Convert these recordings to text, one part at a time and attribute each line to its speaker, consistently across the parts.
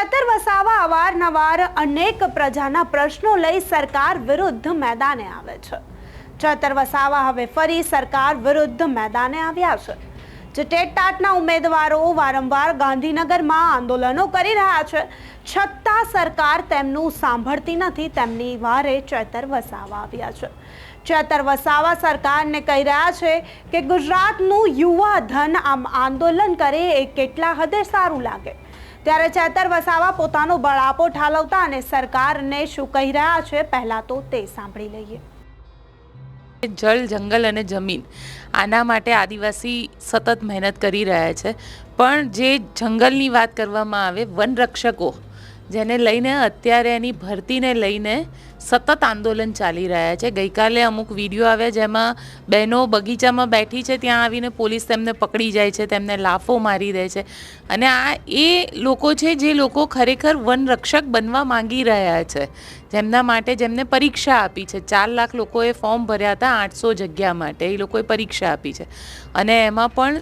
Speaker 1: ચેતર વસાવા અવારનવાર અનેક પ્રજાના પ્રશ્નો લઈ સરકાર વિરુદ્ધ મેદાને આવે છે. ચેતર વસાવા હવે ફરી સરકાર વિરુદ્ધ મેદાને આવ્યા છે. જે ટેટટાટના ઉમેદવારો વારંવાર ગાંધીનગરમાં આંદોલનો કરી રહ્યા છે. છતાં સરકાર તેમનું સાંભળતી નથી, તેમની વારે ચેતર વસાવા આવ્યા છે. ચેતર વસાવા સરકારને કહી રહ્યા છે કે ગુજરાતનું યુવા ધન આમ આંદોલન કરે એ કેટલા હદે સારું લાગે? ત્યારે ચેતર વસાવા પોતાનો બળાપો ઠાલવતા અને સરકારને શું કહી રહ્યા છે પહેલા તો તે સાંભળી લઈએ.
Speaker 2: જળ, જંગલ અને જમીન આના માટે આદિવાસી સતત મહેનત કરી રહ્યા છે. પણ જે જંગલની વાત કરવામાં આવે વનરક્ષકો, જેને લઈને અત્યારે એની ભરતીને લઈને સતત આંદોલન ચાલી રહ્યા છે. ગઈકાલે અમુક વીડિયો આવ્યા જેમાં બહેનો બગીચામાં બેઠી છે, ત્યાં આવીને પોલીસ તેમને પકડી જાય છે, તેમને લાફો મારી દે છે. અને આ એ લોકો છે, જે લોકો ખરેખર વનરક્ષક બનવા માંગી રહ્યા છે. જેમના માટે જેમને પરીક્ષા આપી છે. ચાર લાખ લોકોએ ફોર્મ ભર્યા હતા આઠસો જગ્યા માટે. એ લોકોએ પરીક્ષા આપી છે. અને એમાં પણ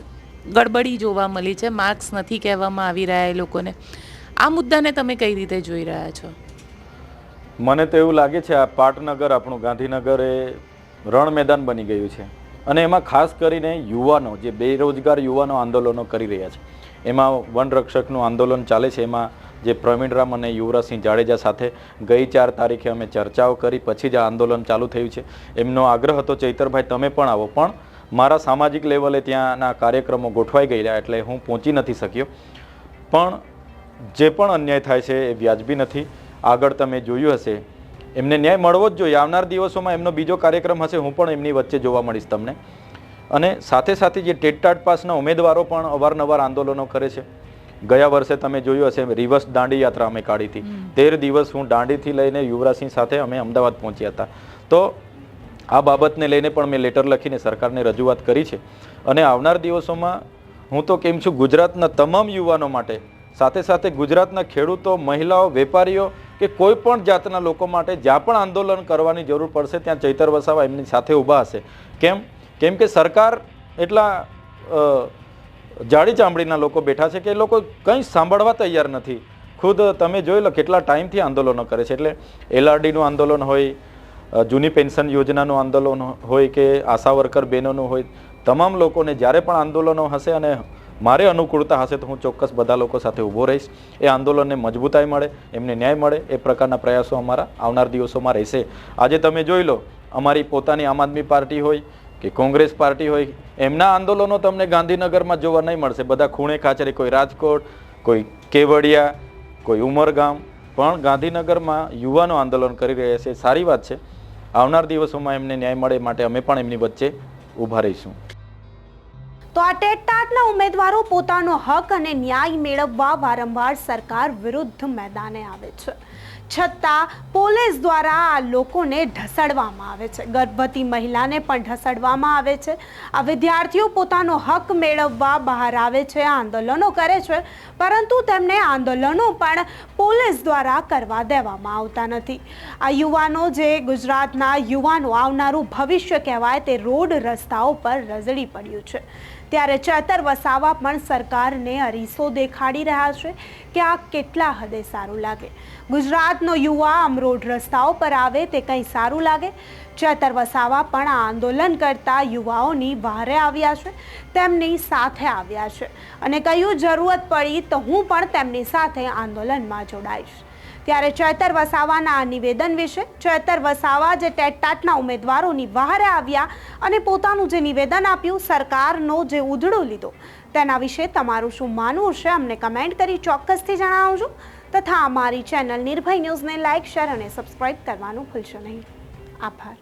Speaker 2: ગડબડી જોવા મળી છે. માર્ક્સ નથી કહેવામાં આવી રહ્યા એ લોકોને. આ મુદ્દાને તમે કઈ રીતે જોઈ રહ્યા છો?
Speaker 3: મને તો એવું લાગે છે આ પાટનગર, આપણું ગાંધીનગર એ રણ મેદાન બની ગયું છે. અને એમાં ખાસ કરીને યુવાનો, જે બેરોજગાર યુવાનો આંદોલનો કરી રહ્યા છે. એમાં વનરક્ષકનું આંદોલન ચાલે છે. એમાં જે પ્રવીણરામ અને યુવરાજસિંહ જાડેજા સાથે ગઈ ચાર તારીખે અમે ચર્ચાઓ કરી, પછી જ આ આંદોલન ચાલુ થયું છે. એમનો આગ્રહ હતો, ચૈતરભાઈ, તમે પણ આવો. પણ મારા સામાજિક લેવલે ત્યાંના કાર્યક્રમો ગોઠવાઈ ગયેલા, એટલે હું પહોંચી નથી શક્યો. પણ જે પણ અન્યાય થાય છે, એ વ્યાજબી નથી. આગળ તમે જોયું હશે. એમને ન્યાય મળવો જ જોઈએ. આવનાર દિવસોમાં એમનો બીજો કાર્યક્રમ હશે હું પણ એમની વચ્ચે જોવા મળીશ તમને. અને સાથે સાથે જે ટેટટાટ પાસના ઉમેદવારો પણ અવારનવાર આંદોલનો કરે છે. ગયા વર્ષે તમે જોયું હશે રિવર્સ દાંડી યાત્રા અમે કાઢી હતી. તેર દિવસ હું દાંડીથી લઈને યુવરાજસિંહ સાથે અમે અમદાવાદ પહોંચ્યા હતા. તો આ બાબતને લઈને પણ મેં લેટર લખીને સરકારને રજૂઆત કરી છે. અને આવનાર દિવસોમાં હું તો કેમ છું ગુજરાતના તમામ યુવાનો માટે સાથે સાથે ગુજરાતના ખેડૂતો મહિલાઓ વેપારીઓ કે કોઈ પણ જાતના લોકો માટે જ્યાં પણ આંદોલન કરવાની જરૂર પડશે, ત્યાં ચૈતર વસાવા એમની સાથે ઊભા હશે. કેમ? કેમ કે સરકાર એટલા જાડી ચામડીના લોકો બેઠા છે કે એ લોકો કંઈ સાંભળવા તૈયાર નથી. ખુદ તમે જોઈ લો કેટલા ટાઈમથી આંદોલનો કરે છે. એટલે એલઆરડીનું આંદોલન હોય જૂની પેન્શન યોજનાનું આંદોલન હોય કે આશા વર્કર બહેનોનું હોય, તમામ લોકોને જ્યારે પણ આંદોલનો હશે અને મારે અનુકૂળતા હશે તો હું ચોક્કસ બધા લોકો સાથે ઊભો રહીશ. એ આંદોલનને મજબૂતાઈ મળે, એમને ન્યાય મળે, એ પ્રકારના પ્રયાસો અમારા આવનાર દિવસોમાં રહેશે. આજે તમે જોઈ લો, અમારી પોતાની આમ આદમી પાર્ટી હોય કે કોંગ્રેસ પાર્ટી હોય, એમના આંદોલનો તમને ગાંધીનગરમાં જોવા નહીં મળશે. બધા ખૂણે ખાચરે, કોઈ રાજકોટ, કોઈ કેવડિયા, કોઈ ઉમરગામ, પણ ગાંધીનગરમાં યુવાનો આંદોલન કરી રહ્યા છે. સારી વાત છે. આવનાર દિવસોમાં એમને ન્યાય મળે માટે અમે પણ એમની વચ્ચે ઊભા રહીશું.
Speaker 1: તો આ ટેટટાટના ઉમેદવારો પોતાનો હક અને ન્યાય મેળવવા વારંવાર સરકાર વિરુદ્ધ મેદાને આવે છે. છતાં પોલીસ દ્વારા આ લોકોને ઢસડવામાં આવે છે. ગર્ભવતી મહિલાને પણ ઢસડવામાં આવે છે. આ વિદ્યાર્થીઓ પોતાનો હક મેળવવા બહાર આવે છે આંદોલનો કરે છે. પરંતુ તેમને આંદોલનો પણ પોલીસ દ્વારા કરવા દેવામાં આવતા નથી. આ યુવાનો જે ગુજરાતના યુવાનો આવનારું ભવિષ્ય કહેવાય તે રોડ રસ્તાઓ પર રઝળી પડ્યું છે. ત્યારે ચેતર વસાવા પણ સરકારને અરીસો દેખાડી રહ્યા છે કે આ કેટલા હદે સારું લાગે. ગુજરાતનો યુવા આમ રોડ રસ્તાઓ પર આવે તે કંઈ સારું લાગે? ચેતર વસાવા પણ આ આંદોલન કરતા યુવાઓની બહારે આવ્યા છે, તેમની સાથે આવ્યા છે. અને કહ્યું જરૂરત પડી તો હું પણ તેમની સાથે આંદોલનમાં જોડાઈશ. ત્યારે ચેતર વસાવાના આ નિવેદન વિશે ચેતર વસાવા જે ટેટટાટના ઉમેદવારોની બહારે આવ્યા અને પોતાનું જે નિવેદન આપ્યું, સરકારનો જે ઉધડો લીધો, તેના વિશે તમારું શું માનવું છે અમને કમેન્ટ કરી ચોક્કસથી જણાવજો. તથા અમારી ચેનલ નિર્ભય ન્યૂઝને લાઇક શેર અને સબસ્ક્રાઇબ કરવાનું ભૂલશો નહીં. આભાર.